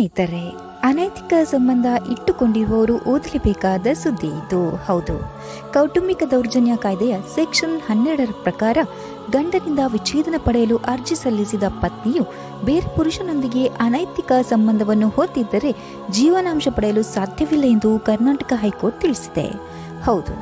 ಸ್ನೇಹಿತರೆ, ಅನೈತಿಕ ಸಂಬಂಧ ಇಟ್ಟುಕೊಂಡಿರುವವರು ಓದಲೇಬೇಕಾದ ಸುದ್ದಿ ಇದು. ಹೌದು. ಕೌಟುಂಬಿಕ ದೌರ್ಜನ್ಯ ಕಾಯ್ದೆಯ ಸೆಕ್ಷನ್ ಹನ್ನೆರಡರ ಪ್ರಕಾರ ಗಂಡನಿಂದ ವಿಚ್ಛೇದನ ಪಡೆಯಲು ಅರ್ಜಿ ಸಲ್ಲಿಸಿದ ಪತ್ನಿಯು ಬೇರೆ ಪುರುಷನೊಂದಿಗೆ ಅನೈತಿಕ ಸಂಬಂಧವನ್ನು ಹೊತ್ತಿದ್ದರೆ ಜೀವನಾಂಶ ಪಡೆಯಲು ಸಾಧ್ಯವಿಲ್ಲ ಎಂದು ಕರ್ನಾಟಕ ಹೈಕೋರ್ಟ್ ತಿಳಿಸಿದೆ. ಹೌದು.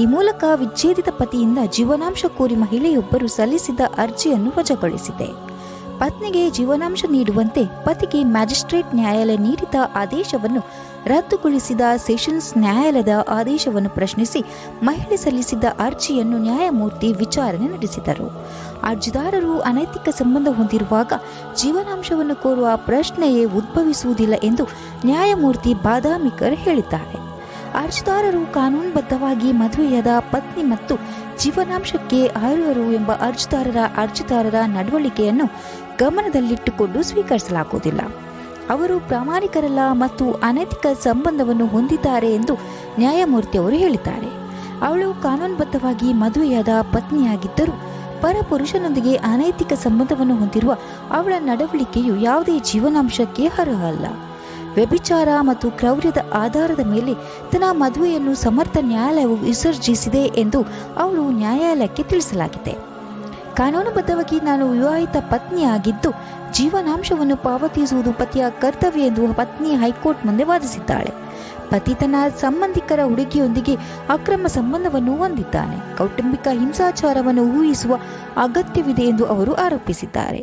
ಈ ಮೂಲಕ ವಿಚ್ಛೇದಿತ ಪತಿಯಿಂದ ಜೀವನಾಂಶ ಕೋರಿ ಮಹಿಳೆಯೊಬ್ಬರು ಸಲ್ಲಿಸಿದ ಅರ್ಜಿಯನ್ನು ವಜಾಗೊಳಿಸಿದೆ. ಪತ್ನಿಗೆ ಜೀವನಾಂಶ ನೀಡುವಂತೆ ಪತಿಗೆ ಮ್ಯಾಜಿಸ್ಟ್ರೇಟ್ ನ್ಯಾಯಾಲಯ ನೀಡಿದ ಆದೇಶವನ್ನು ರದ್ದುಗೊಳಿಸಿದ ಸೆಷನ್ಸ್ ನ್ಯಾಯಾಲಯದ ಆದೇಶವನ್ನು ಪ್ರಶ್ನಿಸಿ ಮಹಿಳೆ ಸಲ್ಲಿಸಿದ್ದ ಅರ್ಜಿಯನ್ನು ನ್ಯಾಯಮೂರ್ತಿ ವಿಚಾರಣೆ ನಡೆಸಿದರು. ಅರ್ಜಿದಾರರು ಅನೈತಿಕ ಸಂಬಂಧ ಹೊಂದಿರುವಾಗ ಜೀವನಾಂಶವನ್ನು ಕೋರುವ ಪ್ರಶ್ನೆಯೇ ಉದ್ಭವಿಸುವುದಿಲ್ಲ ಎಂದು ನ್ಯಾಯಮೂರ್ತಿ ಬಾದಾಮಿಕರ್ ಹೇಳಿದ್ದಾರೆ. ಅರ್ಜಿದಾರರು ಕಾನೂನುಬದ್ಧವಾಗಿ ಮದುವೆಯಾದ ಪತ್ನಿ ಮತ್ತು ಜೀವನಾಂಶಕ್ಕೆ ಅರ್ಹರು ಎಂಬ ಅರ್ಜಿದಾರರ ಅರ್ಜಿದಾರರ ನಡವಳಿಕೆಯನ್ನು ಗಮನದಲ್ಲಿಟ್ಟುಕೊಂಡು ಸ್ವೀಕರಿಸಲಾಗುವುದಿಲ್ಲ. ಅವರು ಪ್ರಾಮಾಣಿಕರಲ್ಲ ಮತ್ತು ಅನೈತಿಕ ಸಂಬಂಧವನ್ನು ಹೊಂದಿದ್ದಾರೆ ಎಂದು ನ್ಯಾಯಮೂರ್ತಿ ಅವರು ಹೇಳಿದ್ದಾರೆ. ಅವಳು ಕಾನೂನುಬದ್ಧವಾಗಿ ಮದುವೆಯಾದ ಪತ್ನಿಯಾಗಿದ್ದರೂ ಪರಪುರುಷನೊಂದಿಗೆ ಅನೈತಿಕ ಸಂಬಂಧವನ್ನು ಹೊಂದಿರುವ ಅವಳ ನಡವಳಿಕೆಯು ಯಾವುದೇ ಜೀವನಾಂಶಕ್ಕೆ ಅರ್ಹ ಅಲ್ಲ. ವ್ಯಭಿಚಾರ ಮತ್ತು ಕ್ರೌರ್ಯದ ಆಧಾರದ ಮೇಲೆ ತನ್ನ ಮದುವೆಯನ್ನು ಸಮರ್ಥ ನ್ಯಾಯಾಲಯವು ವಿಸರ್ಜಿಸಿದೆ ಎಂದು ಅವಳು ನ್ಯಾಯಾಲಯಕ್ಕೆ ತಿಳಿಸಲಾಗಿದೆ. ಕಾನೂನುಬದ್ಧವಾಗಿ ನಾನು ವಿವಾಹಿತ ಪತ್ನಿಯಾಗಿದ್ದು ಜೀವನಾಂಶವನ್ನು ಪಾವತಿಸುವುದು ಪತಿಯ ಕರ್ತವ್ಯ ಎಂದು ಪತ್ನಿ ಹೈಕೋರ್ಟ್ ಮುಂದೆ ವಾದಿಸಿದ್ದಾಳೆ. ಪತಿ ತನ್ನ ಸಂಬಂಧಿಕರ ಹುಡುಗಿಯೊಂದಿಗೆ ಅಕ್ರಮ ಸಂಬಂಧವನ್ನು ಹೊಂದಿದ್ದಾನೆ. ಕೌಟುಂಬಿಕ ಹಿಂಸಾಚಾರವನ್ನು ಊಹಿಸುವ ಅಗತ್ಯವಿದೆ ಎಂದು ಅವರು ಆರೋಪಿಸಿದ್ದಾರೆ.